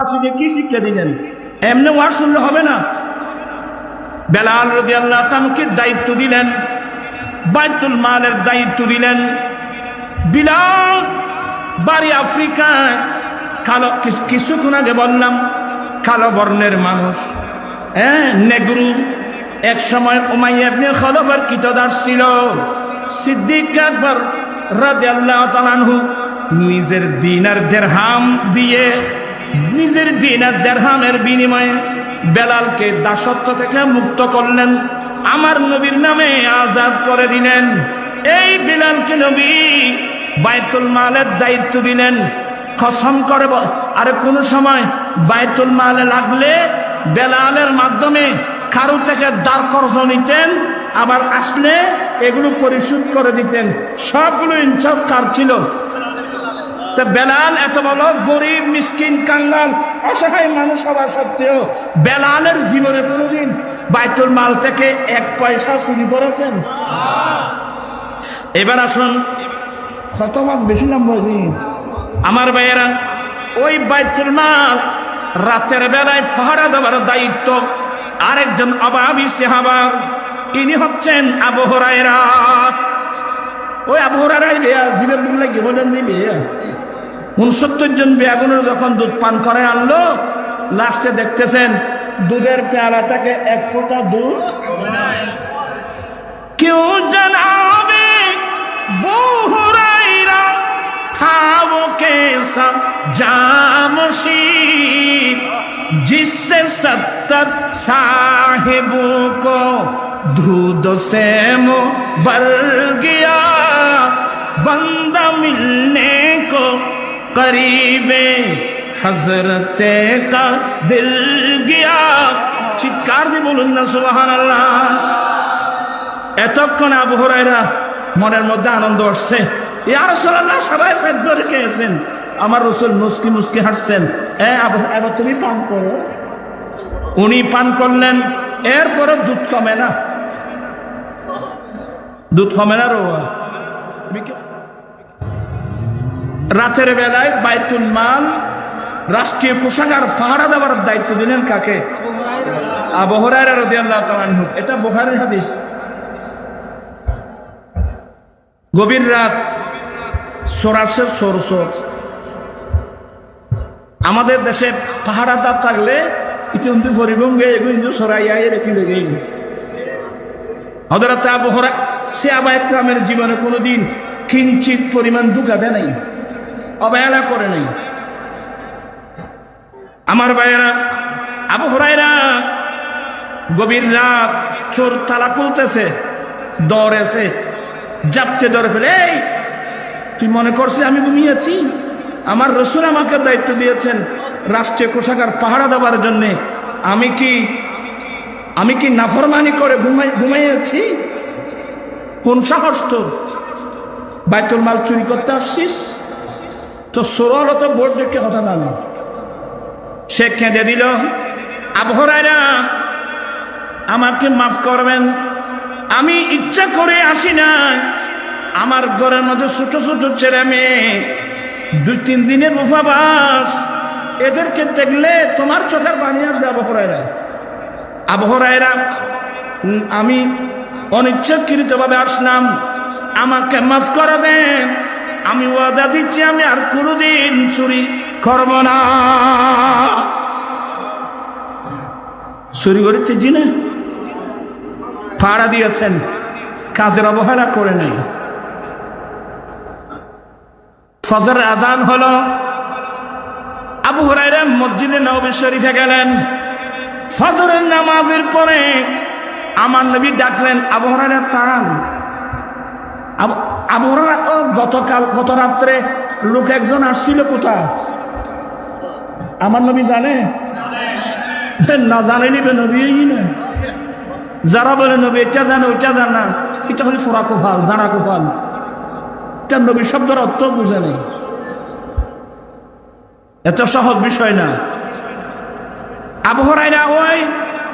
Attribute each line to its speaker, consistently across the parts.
Speaker 1: আসলে কি শিক্ষা দিলেন? এমনি ওয়ার শুনলে হবে না। বেলাল রদি আল্লাহ তামকে দায়িত্ব দিলেন? বাইতুল মালের দায়িত্ব দিলেন। বিলাল, বাড়ি আফ্রিকায়, কালো কিছুক্ষণ আগে বললাম, কালো বর্ণের মানুষ। হ্যাঁ নেগ্রু। এক সময় উমাইয়াবনে খলবার কিতদার ছিল। সিদ্দিক আকবর রাদিয়াল্লাহু তাআলা আনহু নিজের দিনার দেরহাম দিয়ে নিজের দিনার দেড়হামের বিনিময়ে বেলালকে দাসত্ব থেকে মুক্ত করলেন। আমার নবীর নামে আজাদ করে দিলেন। এই বিলালকে নবী বাইতুল মালের দায়িত্ব দিলেন। কসম করে আরে কোন সময় বাইতুল মালে লাগলে বেলালের মাধ্যমে কারও থেকে দাঁড় কর্জ নিতেন, আবার আসলে এগুলো পরিশোধ করে দিতেন। সবগুলো ইনচার্জ কার ছিল? তা বেলাল, এত বড় গরিব, মিসকিন, কাঙ্গাল, অসহায় মানুষ হওয়া সত্ত্বেও বেলালের জীবনে কোনোদিন বাইতুল মাল থেকে এক পয়সা চুরি করেছেন। এবার আসুন মাস বেশি নাম্বার দিন আমার ভাইয়েরা, ওই বাইতুল মাল রাতের বেলায় পাহারা দেওয়ার দায়িত্ব আরেকজন অবাবি সেহাবা। ইনি হচ্ছেন আবহরায়রা ওই আবহরারাই বেয়া জিবে বললে কি বলেন দিবে উনসত্তর জন বেয়াগুনের যখন দুধ পান করে আনলো লাস্টে দেখতেছেন দুধের পেয়ালা থেকে এক ফোঁটা দুধ কেউ জানাবে বহুরাইরা था वो कैसा जामशीद जिससे सत्तर साहिबों को दूध से मुंह भर गया बंदा मिलने قریب حضرت کا دل گیا চিৎকার দিয়ে বলুন না সুবাহান আল্লাহ এতক্ষণ আবহরাইরা মনের মধ্যে আনন্দ আসছে ইয়ার সাল্লাহ সবাই ফেদ ধরে খেয়েছেন। আমার রসুল মুসকি মুসকি হাসছেন। এবার তুমি পান করো। উনি পান করলেন, এরপরে দুধ কমে না। দুধ কমে না রোয়া। রাতের বেলায় বাইতুল মাল রাষ্ট্রীয় কোষাগার পাহারা দেওয়ার দায়িত্ব দিলেন কাকে? আবহরায় রদিয়াল্লাহ তালানহু এটা বোহারের হাদিস। গভীর রাত সরাসে সরসর আমাদের দেশে পাহাড়া পাহাড়াদার থাকলে ইতিমধ্যে ফরিগঙ্গে এগুলো কিন্তু সরাইয়া রেখে লেগেই হজরত আবহরা সে আবায়করামের জীবনে কোনোদিন কিঞ্চিত পরিমাণ দুঃখাতে নেই। অবহেলা করে নেই। আমার ভাইয়েরা আবহরাইরা গভীর রাত চোর তালা খুলতেছে দৌড়েছে জাপতে ধরে ফেলে, এই, তুই মনে করছিস আমি ঘুমিয়েছি? আমার রসুল আমাকে দায়িত্ব দিয়েছেন রাষ্ট্রীয় কোষাগার পাহারা দেওয়ার জন্যে। আমি কি আমি কি নাফরমানি করে ঘুমাই, ঘুমাইয়েছি? কোন সাহস তো বাইতুল মাল চুরি করতে আসছিস? তো সোরল তো বোর্ড দেখে কথা জানো। সে কেঁদে দিল আবহরায়রা আমাকে মাফ করবেন। আমি ইচ্ছা করে আসি না আমার ঘরের মধ্যে ছোট ছোট ছেলে মেয়ে, দুই তিন দিনের উপবাস এদেরকে দেখলে তোমার চোখের পানি আসবে আবহরায়রা আবহরায়রা আমি অনিচ্ছাকৃতভাবে আসলাম। আমাকে মাফ করে দেন। আমি ওয়াদা দিচ্ছি, আমি আর কোনোদিন চুরি করব না। চুরি করিতে জিনে? পাড়া দিয়েছেন, কাজের অবহেলা করে নেই। ফজর আজান হল। আবু হুরাইরা মসজিদে নবী শরীফে গেলেন। ফজরের নামাজের পরে আমার নবী ডাকলেন, আবু হুরাইরা তান হুরায়রা, গতকাল গত রাত্রে লোক একজন আসছিল কোথায়? আমার নবী জানে? না জানে নিবে নবী না। যারা বলে নবী এটা জানে ওইটা জানা এটা হলে ফোরা কোফাল জানা কোফাল এটা নবী শব্দের অর্থ বুঝে নেই। এত সহজ বিষয় না। আবহরাইরা ওই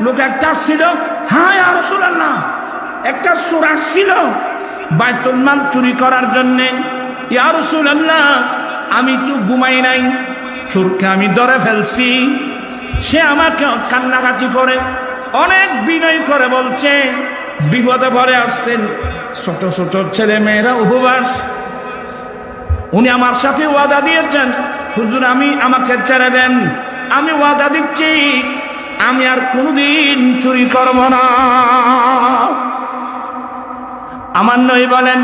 Speaker 1: লোক একটা ছিল হ্যাঁ আর না একটা সুর আসছিল। বাইতুল মাল চুরি করার জন্যে। ইয়া রাসূলুল্লাহ, আমি তো ঘুমাই নাই। চোরকে আমি ধরে ফেলছি। সে আমাকে কান্নাকাটি করে, অনেক বিনয় করে বলছে, বিপদে পরে আসছেন ছোট ছোট ছেলে মেয়েরা উপবাস। উনি আমার সাথে ওয়াদা দিয়েছেন, হুজুর, আমি আমাকে ছেড়ে দেন, আমি ওয়াদা দিচ্ছি, আমি আর কোনোদিন চুরি করব না। আমার নই বলেন,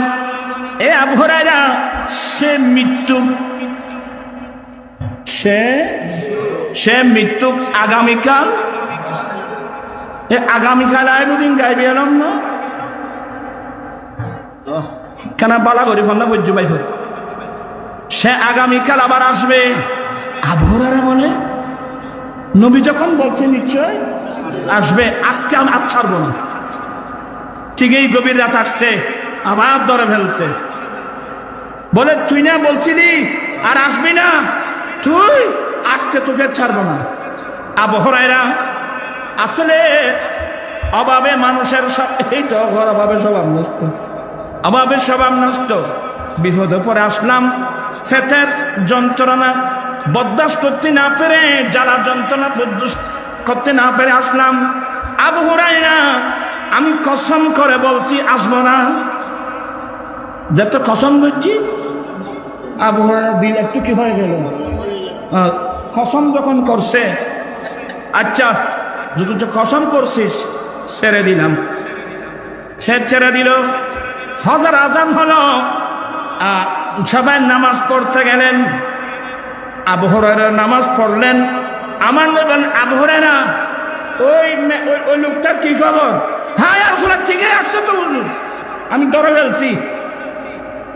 Speaker 1: এ আভরাইরা সে মৃত্যু। সে সে মৃত্যু আগামীকাল। এ আগামীকাল আইবুদিন গাইবে এলাম না? কেন বালা করি ফোন না বুঝছ বাইফ সে আগামীকাল আবার আসবে। আবহাওয়ারা বলে, নবী যখন বলছে নিশ্চয় আসবে, আজকে আমি আর ছাড়বো না। ঠিক এই গভীর রাত আসছে, আবার ধরে ফেলছে। বলে, তুই না বলছিলি আর আসবি না? তুই আজকে তোকে ছাড়বো না। আবহরাইরা আসলে অভাবে মানুষের সব এই তো ঘর অভাবে স্বভাব নষ্ট। অভাবে স্বভাব নষ্ট। বিপদে পরে আসলাম, ফেতের যন্ত্রণা বরদাস্ত করতে না পেরে, জ্বালা যন্ত্রণা করতে না পেরে আসলাম। আবহরাইরা আমি কসম করে বলছি, আসব না। যত কসম করছি? আবহাওয়া দিন একটু কি হয়ে গেল? কসম যখন করছে আচ্ছা তো কসম করছিস, ছেড়ে দিলাম। সে ছেড়ে দিল। ফজর আজান হলো সবাই নামাজ পড়তে গেলেন। আবহরের নামাজ পড়লেন। আমার নেবেন আবহরেরা ওই ওই- লোকটার কি খবর? হ্যাঁ আসলে ঠিকই আসছে তো হুজুর। আমি ধরে ফেলছি।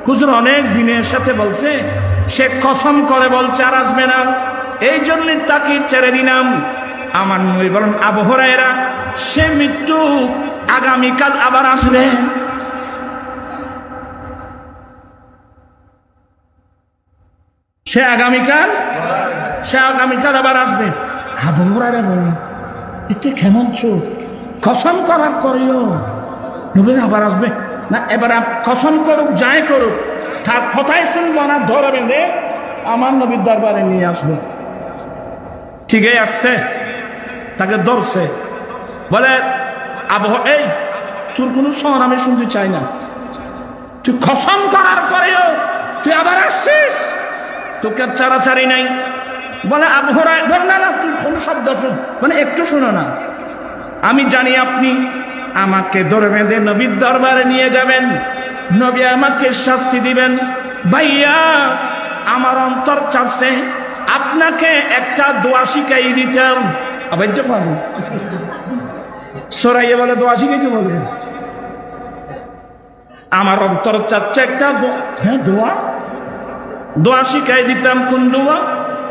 Speaker 1: হুজুর অনেক দিনের সাথে বলছে, সে কসম করে বলছে, আর আসবে না। এই জন্য তাকে ছেড়ে দিলাম। আমার নই বলেন আবহরায়েরা সে মৃত্যু আগামীকাল আবার আসবে। সে আগামীকাল সে আগামীকাল আবার আসবে। আবহরায়েরা বলেন এটা কেমন চোখ? কসম করার পরেও নবীন আবার আসবে। না, এবার কসম করুক, যাই করুক, তার কথাই শুনব না, ধরে বেঁধে আমার নবীর দরবারে নিয়ে আসব। ঠিকই আসছে, তাকে ধরছে। বলে, আবহ, এই, তোর কোনো সন আমি শুনতে চাই না। তুই কসম করার পরেও তুই আবার আসছিস? তোকে চারাচারি নাই। বলে আবহরায় বল না না তুই শব্দ শুন মানে একটু শোনো না। আমি জানি আপনি আমাকে ধরে বেঁধে নবীর দরবারে নিয়ে যাবেন। নবী আমাকে শাস্তি দিবেন। ভাইয়া, আমার অন্তর চাচ্ছে আপনাকে একটা দোয়া শিখাই দিতাম। অবৈধ পাবো। সরাইয়ে বলে, দোয়া বলে আমার অন্তর চাচ্ছে একটা হ্যাঁ দোয়া? দোয়া শিখাই দিতাম কোন দোয়া?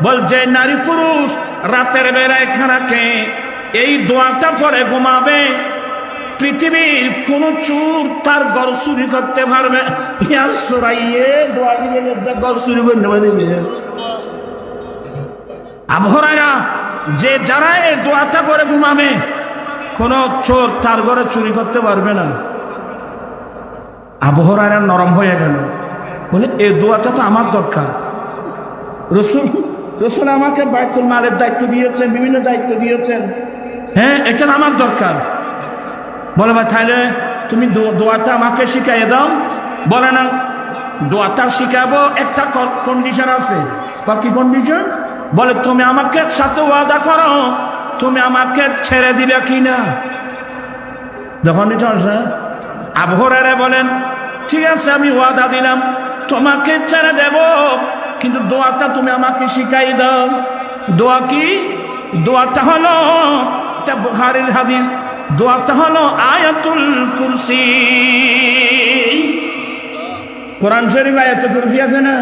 Speaker 1: বল, যে নারী পুরুষ রাতের বেলায় খানাকে এই দোয়াটা পরে ঘুমাবে। পৃথিবীর কোন চুর তার গর চুরি করতে পারবে। ইয়া সরাইয়ে গর চুরি করে আবহরায়া যে যারা এই দোয়াটা পরে ঘুমাবে, কোন চোর তার ঘরে চুরি করতে পারবে না। আবহরারা নরম হয়ে গেল। বলে এই দোয়াটা তো আমার দরকার। রসুল রসুল আমাকে বাইতুল মালের দায়িত্ব দিয়েছেন, বিভিন্ন দায়িত্ব দিয়েছেন। হ্যাঁ এটা আমার দরকার। বলে ভাই তাহলে তুমি দোয়াটা আমাকে শিখাইয়ে দাও। বলে না, দোয়াটা শিখাবো, একটা কন্ডিশন আছে। বা কি কন্ডিশন বলে, তুমি আমাকে সাথে ওয়াদা করো, তুমি আমাকে ছেড়ে দিবে কি না যখন এটা আবহরারে বলেন, ঠিক আছে, আমি ওয়াদা দিলাম, তোমাকে ছেড়ে দেব দোয়াটা তুমি আমাকে শিখাই দাও। দোয়া কি? দোয়াটা হলো এটা বুখারির হাদিস। দোয়াটা হলো আয়াতুল কুরসি। কোরআন শরীফ আয়াতুল কুরসি আছে না?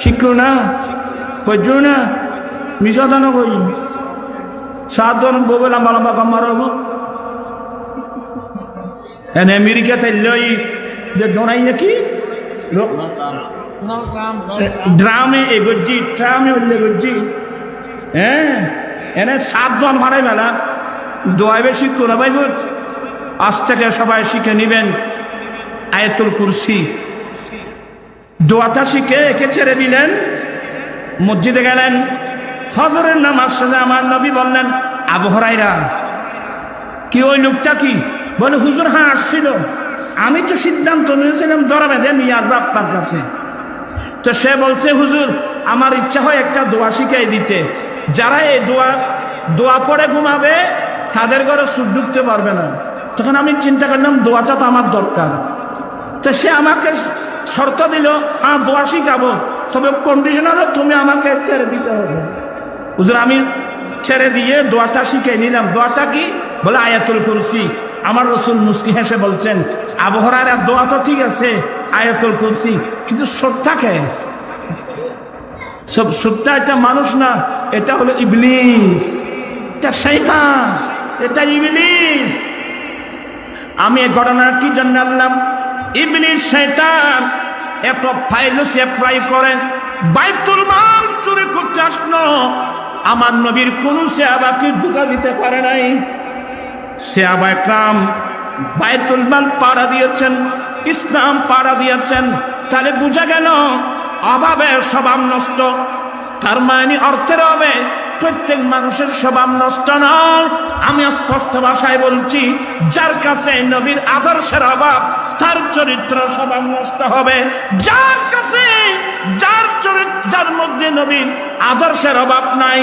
Speaker 1: শিখো না? পড়ছো না? মিশাদানো করি। সাতজন বউ লম্বা লম্বা কম্মার হব En Amerika তাইলই যে ডোনাইয়া কি? ড্রামে এগোচ্ছি ট্রামে উল্লে করছি। হ্যাঁ এনে সাতজন ভাড়াই বেলা দোয়াইবে শিক্ষো না ভাই আজ থেকে সবাই শিখে নিবেন আয়তুল কুরসি। দোয়াটা শিখে একে ছেড়ে দিলেন। মসজিদে গেলেন। ফজরের নামাজ শেষে আমার নবী বললেন আবহরাইরা কি ওই লোকটা কি? বলে হুজুর হ্যাঁ আসছিল। আমি তো সিদ্ধান্ত নিয়েছিলাম দরা বেঁধে নিয়ে আসব আপনার কাছে। তো সে বলছে, হুজুর, আমার ইচ্ছা হয় একটা দোয়া শিখাই দিতে। যারা এই দোয়া দোয়া পড়ে ঘুমাবে, তাদের ঘরে সুখ ঢুকতে পারবে না। তখন আমি চিন্তা করলাম, দোয়াটা তো আমার দরকার। তো সে আমাকে শর্ত দিল হ্যাঁ দোয়া শিখাবো। তবে কন্ডিশন হলো তুমি আমাকে ছেড়ে দিতে হবে। হুজুর, আমি ছেড়ে দিয়ে দোয়াটা শিখে নিলাম। দোয়াটা কি? বলে, আয়াতুল কুরসি। আমার রসুল মুস্কি হেসে বলছেন, আবহাওয়ার দোয়া তো ঠিক আছে আয়াতুল কুরসি কিন্তু সবটাকে, সব সবটা এটা মানুষ না, এটা হলো ইবলিস। এটা শৈতান এটা ইবলিস। আমি এই ঘটনা কি জন্য আনলাম? ইবলিস শৈতান এত ফাইলস অ্যাপ্লাই করে, বাইতুল মাল চুরি করতে আসলো। আমার নবীর কোন সেবাকে দুঃখা দিতে পারে নাই। সেবা একরাম বাইতুল মাল পাড়া দিয়েছেন। ইসলাম পাড়া দিয়েছেন, তাহলে বুঝা গেল অভাবে স্বভাব নষ্ট। তার মানে অর্থের হবে প্রত্যেক মানুষের স্বভাব নষ্ট নয়। আমি স্পষ্ট ভাষায় বলছি, যার কাছে নবীর আদর্শের অভাব, তার চরিত্র স্বভাব নষ্ট হবে। যার কাছে, যার চরিত্র, যার মধ্যে নবীর আদর্শের অভাব নাই,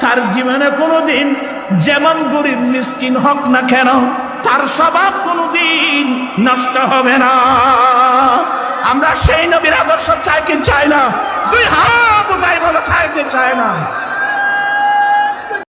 Speaker 1: তার জীবনে কোনোদিন যেমন গরিব মিসকিন হোক না কেন, তার স্বভাব কোনোদিন নষ্ট হবে না। আমরা সেই নবীর আদর্শ চাই কি চাই না? দুই হাত তাই চাই না?